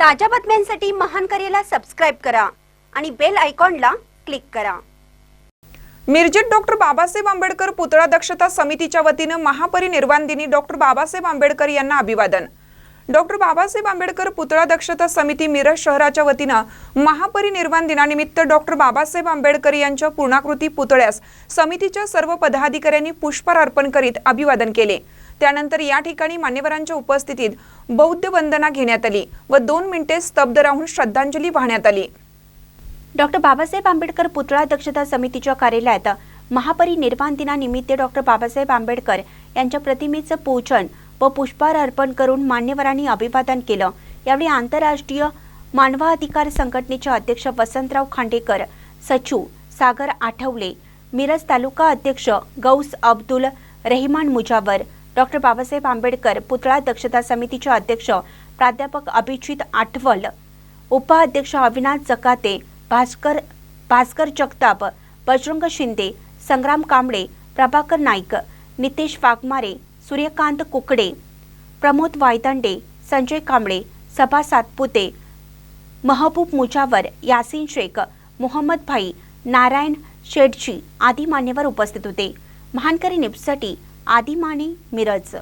ताज्या बातम्यांसाठी महान करेला सबस्क्राईब करा आणि बेल आयकॉनला क्लिक करा. मिरजेत डॉक्टर बाबासाहेब आंबेडकर पुतळा दक्षता समितीच्या वतीनं महापरिनिर्वाण दिनी डॉक्टर बाबासाहेब आंबेडकर यांना अभिवादन. डॉक्टर बाबासाहेब आंबेडकर पुतळा दक्षता समिती मिरज शहराच्या वतीनं महापरिनिर्वाण दिनानिमित्त डॉक्टर बाबासाहेब आंबेडकर यांच्या पूर्णाकृती पुतळ्यास समितीच्या सर्व पदाधिकाऱ्यांनी पुष्पहार अर्पण करीत अभिवादन केले. त्यानंतर या ठिकाणी मान्यवरांच्या उपस्थितीत बौद्ध वंदना घेण्यात आली व दोन मिनिटे स्तब्ध राहून श्रद्धांजली वाहण्यात आली. डॉक्टर बाबासाहेब आंबेडकर पुतळा दक्षता समितीच्या कार्यालयात महापरिनिर्वाण दिनानिमित्त डॉक्टर बाबासाहेब आंबेडकर यांच्या प्रतिमेचं पूजन व पुष्पहार अर्पण करून मान्यवरांनी अभिवादन केलं. यावेळी आंतरराष्ट्रीय मानवाधिकार संघटनेचे अध्यक्ष वसंतराव खांडेकर सचिव सागर आठवले मिरज तालुका अध्यक्ष गौस अब्दुल रेहमान मुजावर डॉक्टर बाबासाहेब आंबेडकर पुतळा दक्षता समितीचे अध्यक्ष प्राध्यापक अभिजित आठवल उपाध्यक्ष अविनाश जकाते भास्कर भास्कर जगताप बजरंग शिंदे संग्राम कांबळे प्रभाकर नाईक नितेश वाघमारे सूर्यकांत कुकडे प्रमोद वायदंडे संजय कांबळे सभा सातपुते महबूब मुजावर यासिन शेख मोहम्मद भाई नारायण शेटजी आदी मान्यवर उपस्थित होते. महानकरी निप्ससाठी आदी मिरज